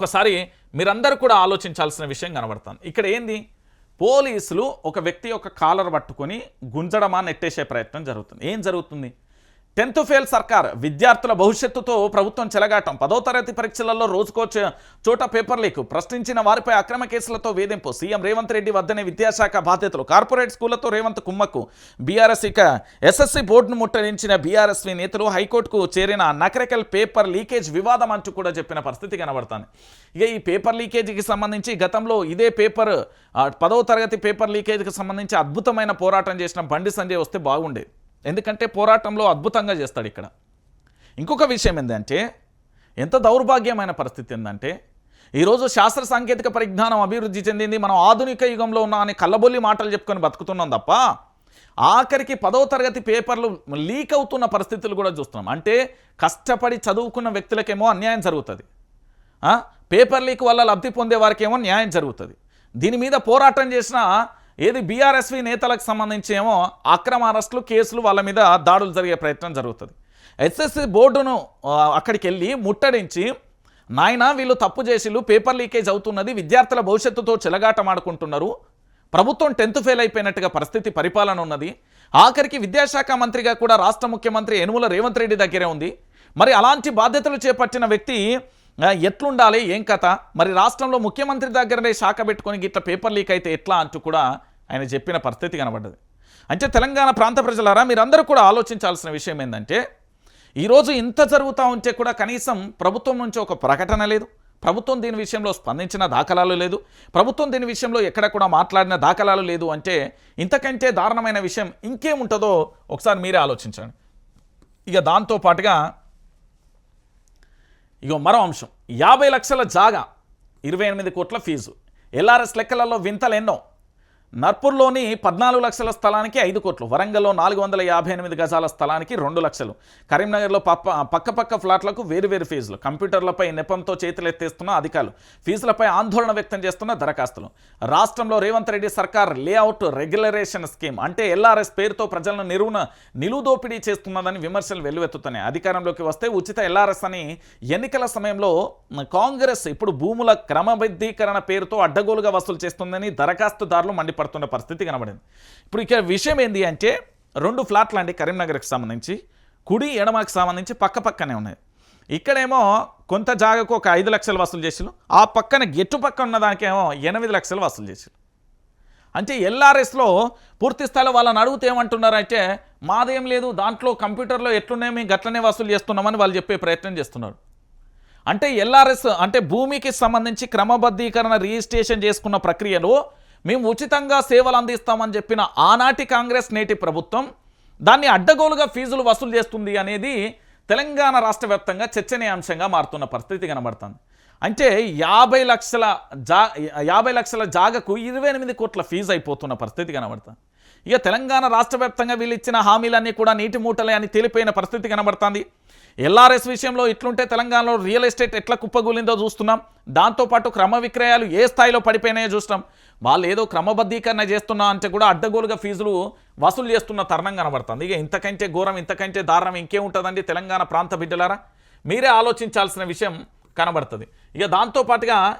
ఒకసారి మీరందరూ కూడా ఆలోచించాల్సిన విషయం కనబడుతుంది. ఇక్కడ ఏంది? పోలీసులు ఒక వ్యక్తి యొక్క కాలర్ పట్టుకొని గుంజడమా నెట్టేసే ప్రయత్నం జరుగుతుంది. ఏం జరుగుతుంది? టెన్త్ ఫెయిల్ సర్కార్ విద్యార్థుల భవిష్యత్తుతో ప్రభుత్వం చెలగాటం. పదో తరగతి పరీక్షలలో రోజుకో చోట పేపర్ లీక్. ప్రశ్నించిన వారిపై అక్రమ కేసులతో వేధింపు. సీఎం రేవంత్ రెడ్డి వద్దనే విద్యాశాఖ బాధ్యతలు. కార్పొరేట్ స్కూళ్ళతో రేవంత్ కుమ్మక్కు. బీఆర్ఎస్ ఇక ఎస్ఎస్సి బోర్డును ముట్టడించిన బీఆర్ఎస్వి నేతలు హైకోర్టుకు చేరిన నకరికల్ పేపర్ లీకేజ్ వివాదం అంటూ కూడా చెప్పిన పరిస్థితి కనబడుతుంది. ఇక ఈ పేపర్ లీకేజీకి సంబంధించి గతంలో ఇదే పేపర్ పదో పదవ తరగతి పేపర్ లీకేజీకి సంబంధించి అద్భుతమైన పోరాటం చేసిన బండి సంజయ్ వస్తే బాగుండేది. ఎందుకంటే పోరాటంలో అద్భుతంగా చేస్తాడు ఇక్కడ. ఇంకొక విషయం ఏంటంటే ఎంత దౌర్భాగ్యమైన పరిస్థితి ఏంటంటే ఈరోజు శాస్త్ర సాంకేతిక పరిజ్ఞానం అభివృద్ధి చెందింది మనం ఆధునిక యుగంలో ఉన్నాం అని కళ్ళబొల్లి మాటలు చెప్పుకొని బతుకుతున్నాం తప్ప ఆఖరికి పదవ తరగతి పేపర్లు లీక్ అవుతున్న పరిస్థితులు కూడా చూస్తున్నాం. అంటే కష్టపడి చదువుకున్న వ్యక్తులకేమో అన్యాయం జరుగుతుంది. పేపర్ లీక్ వల్ల లబ్ధి పొందే వారికేమో న్యాయం జరుగుతుంది. దీని మీద పోరాటం చేసిన ఏది బీఆర్ఎస్వి నేతలకు సంబంధించి ఏమో అక్రమ అరెస్టులు కేసులు వాళ్ళ మీద దాడులు జరిగే ప్రయత్నం జరుగుతుంది. ఎస్ఎస్సి బోర్డును అక్కడికి వెళ్ళి ముట్టడించి నాయన వీళ్ళు తప్పు చేసిళ్ళు పేపర్ లీకేజ్ అవుతున్నది విద్యార్థుల భవిష్యత్తుతో చెలగాటమాడుకుంటున్నారు ప్రభుత్వం టెన్త్ ఫెయిల్ అయిపోయినట్టుగా పరిస్థితి పరిపాలన ఉన్నది. ఆఖరికి విద్యాశాఖ మంత్రిగా కూడా రాష్ట్ర ముఖ్యమంత్రి యనుమల రేవంత్ రెడ్డి దగ్గరే ఉంది. మరి అలాంటి బాధ్యతలు చేపట్టిన వ్యక్తి ఎట్లుండాలి? ఏం కథ? మరి రాష్ట్రంలో ముఖ్యమంత్రి దగ్గరనే శాఖ పెట్టుకొని ఇట్లా పేపర్ లీక్ అయితే ఎట్లా అంటూ కూడా ఆయన చెప్పిన పరిస్థితి కనబడ్డది. అంటే తెలంగాణ ప్రాంత ప్రజలారా మీరందరూ కూడా ఆలోచించాల్సిన విషయం ఏంటంటే ఈరోజు ఇంత జరుగుతూ ఉంటే కూడా కనీసం ప్రభుత్వం నుంచి ఒక ప్రకటన లేదు. ప్రభుత్వం దీని విషయంలో స్పందించిన దాఖలాలు లేదు. ప్రభుత్వం దీని విషయంలో ఎక్కడ కూడా మాట్లాడిన దాఖలాలు లేదు అంటే ఇంతకంటే దారుణమైన విషయం ఇంకేముంటుందో ఒకసారి మీరే ఆలోచించండి. ఇక దాంతో పాటుగా ఇగో మరో అంశం. యాభై లక్షల జాగా ఇరవై ఎనిమిది కోట్ల ఫీజు. ఎల్ఆర్ఎస్ లెక్కలలో వింతలు ఎన్నో నర్పూర్లోని పద్నాలుగు లక్షల స్థలానికి ఐదు కోట్లు వరంగల్లో నాలుగు వందల యాభై ఎనిమిది గజాల స్థలానికి రెండు లక్షలు కరీంనగర్లో పప్ప పక్కపక్క ఫ్లాట్లకు వేరు వేరు ఫీజులు కంప్యూటర్లపై నెపంతో చేతులెత్తేస్తున్న అధికారులు ఫీజులపై ఆందోళన వ్యక్తం చేస్తున్న దరఖాస్తులు. రాష్ట్రంలో రేవంత్ రెడ్డి సర్కార్ లేఅవుట్ రెగ్యులరేషన్ స్కీమ్ అంటే ఎల్ఆర్ఎస్ పేరుతో ప్రజలను నిరువున నిలుదోపిడీ చేస్తున్నదని విమర్శలు వెల్లువెత్తుతున్నాయి. అధికారంలోకి వస్తే ఉచిత ఎల్ఆర్ఎస్ అని ఎన్నికల సమయంలో కాంగ్రెస్ ఇప్పుడు భూముల క్రమబద్ధీకరణ పేరుతో అడ్డగోలుగా వసూలు చేస్తుందని దరఖాస్తుదారులు పడుతున్న పరిస్థితి కనబడింది. ఇప్పుడు ఇక్కడ విషయం ఏంటి అంటే రెండు ఫ్లాట్లు అండి కరీంనగర్కి సంబంధించి. కుడి ఎడమకి సంబంధించి పక్క పక్కనే ఉన్నాయి. ఇక్కడేమో కొంత జాగకు ఒక ఐదు లక్షలు వసూలు చేసిరు ఆ పక్కన గెట్టు పక్క ఉన్న దానికేమో ఎనిమిది లక్షలు వసూలు చేసిరు అంటే ఎల్ఆర్ఎస్లో పూర్తి స్థాయిలో వాళ్ళని అడిగితే ఏమంటున్నారంటే మాదేం లేదు దాంట్లో కంప్యూటర్లో ఎట్లున్నాయి మేము గట్లనే వసూలు చేస్తున్నామని వాళ్ళు చెప్పే ప్రయత్నం చేస్తున్నారు. అంటే ఎల్ఆర్ఎస్ అంటే భూమికి సంబంధించి క్రమబద్ధీకరణ రిజిస్ట్రేషన్ చేసుకున్న ప్రక్రియలో మేము ఉచితంగా సేవలు అందిస్తామని చెప్పిన ఆనాటి కాంగ్రెస్ నేటి ప్రభుత్వం దాన్ని అడ్డగోలుగా ఫీజులు వసూలు చేస్తుంది అనేది తెలంగాణ రాష్ట్ర వ్యాప్తంగా చర్చనీయాంశంగా మారుతున్న పరిస్థితి కనబడుతుంది. అంటే యాభై లక్షల జా యాభై లక్షల జాగకు ఇరవై ఎనిమిది కోట్ల ఫీజు అయిపోతున్న పరిస్థితి కనబడుతుంది ఇక తెలంగాణ రాష్ట్ర వ్యాప్తంగా వీళ్ళు ఇచ్చిన హామీలన్నీ కూడా నీటి మూటలే అని తేలిపోయిన పరిస్థితి కనబడుతుంది. ఎల్ఆర్ఎస్ విషయంలో ఇట్లుంటే తెలంగాణలో రియల్ ఎస్టేట్ ఎట్లా కుప్పగూలిందో చూస్తున్నాం. దాంతోపాటు క్రమ విక్రయాలు ఏ స్థాయిలో పడిపోయినాయో చూస్తున్నాం. వాళ్ళు ఏదో క్రమబద్ధీకరణ చేస్తున్నా అంటే కూడా అడ్డగోలుగా ఫీజులు వసూలు చేస్తున్న తరుణం కనబడుతుంది. ఇక ఇంతకంటే ఘోరం ఇంతకంటే దారుణం ఇంకేముంటుందండి తెలంగాణ ప్రాంత బిడ్డలారా? మీరే ఆలోచించాల్సిన విషయం కనబడుతుంది. ఇక దాంతోపాటుగా